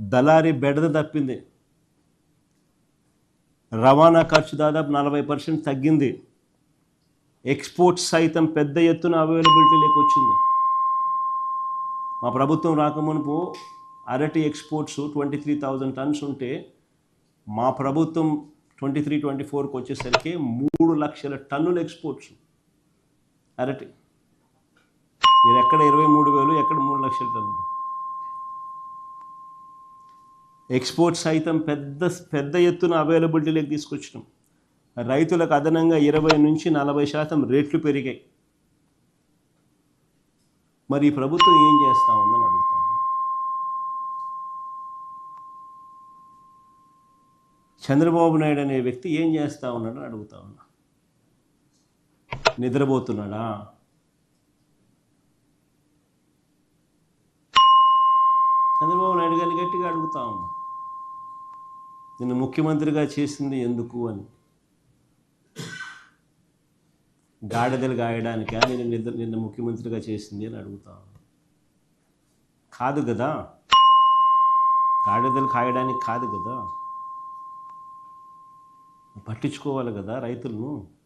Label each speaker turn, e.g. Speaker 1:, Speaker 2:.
Speaker 1: దళారీ బెడద తప్పింది. రవాణా ఖర్చు దాదాపు నలభై పర్సెంట్ తగ్గింది. ఎక్స్పోర్ట్స్ సైతం పెద్ద ఎత్తున అవైలబిలిటీ వచ్చింది మా ప్రభుత్వం రాకమునుపు అరటి exports twenty three thousand tons ఉంటే మా ప్రభుత్వం ట్వంటీ త్రీ ట్వంటీ ఫోర్కి వచ్చేసరికి మూడు లక్షల టన్నుల ఎక్స్పోర్ట్స్ అరటి. ఎక్కడ ఇరవై మూడు వేలు ఎక్కడ మూడు లక్షల టన్నులు? ఎక్స్పోర్ట్స్ సైతం పెద్ద పెద్ద ఎత్తున అవైలబిలిటీలోకి తీసుకొచ్చినాం. రైతులకు అదనంగా ఇరవై నుంచి నలభై శాతం రేట్లు పెరిగాయి. మరి ఈ ప్రభుత్వం ఏం చేస్తా ఉందని అడుగుతాను. చంద్రబాబు నాయుడు అనే వ్యక్తి ఏం చేస్తా ఉన్నాడని అడుగుతా ఉన్నా. నిద్రపోతున్నాడా? చంద్రబాబు నాయుడు గారిని గట్టిగా అడుగుతా ఉన్నా. నిన్ను ముఖ్యమంత్రిగా చేసింది ఎందుకు అని. గాడిదలు గాయడానికా? నేను నిద్ర నిన్న ముఖ్యమంత్రిగా చేసింది అని అడుగుతాను కాదు కదా. గాడిదలు కాయడానికి కాదు కదా. పట్టించుకోవాలి కదా రైతులను.